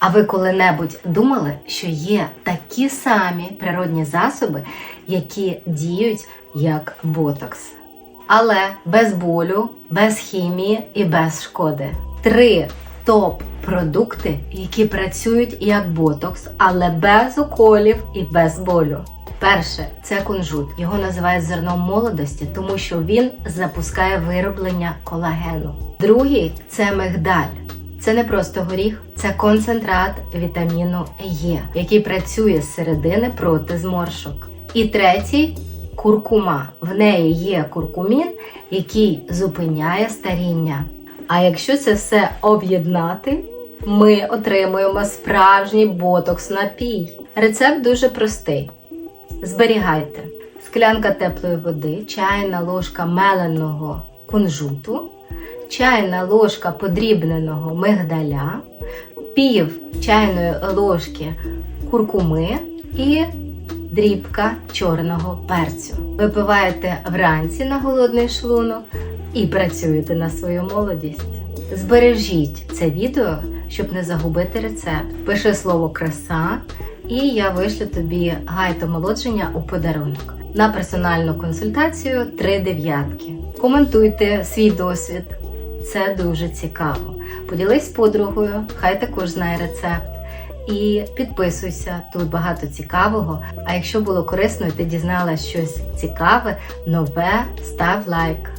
А ви коли-небудь думали, що є такі самі природні засоби, які діють як ботокс? Але без болю, без хімії і без шкоди. Три топ-продукти, які працюють як ботокс, але без уколів і без болю. Перше це кунжут. Його називають зерном молодості, тому що він запускає вироблення колагену. Другий це мигдаль. Це не просто горіх, це концентрат вітаміну Е, який працює з середини проти зморшок. І третій куркума. В неї є куркумін, який зупиняє старіння. А якщо це все об'єднати, ми отримуємо справжній ботокс напій. Рецепт дуже простий. Зберігайте склянка теплої води, чайна ложка меленого кунжуту, чайна ложка подрібненого мигдаля, пів чайної ложки куркуми і дрібка чорного перцю. Випиваєте вранці на голодний шлунок і працюєте на свою молодість. Збережіть це відео, щоб не загубити рецепт. Пиши слово краса, і я вишлю тобі гайд омолодження у подарунок. На персональну консультацію три дев'ятки. Коментуйте свій досвід. Це дуже цікаво. Поділись з подругою, хай також знає рецепт. І підписуйся, тут багато цікавого. А якщо було корисно і ти дізналась щось цікаве, нове, став лайк.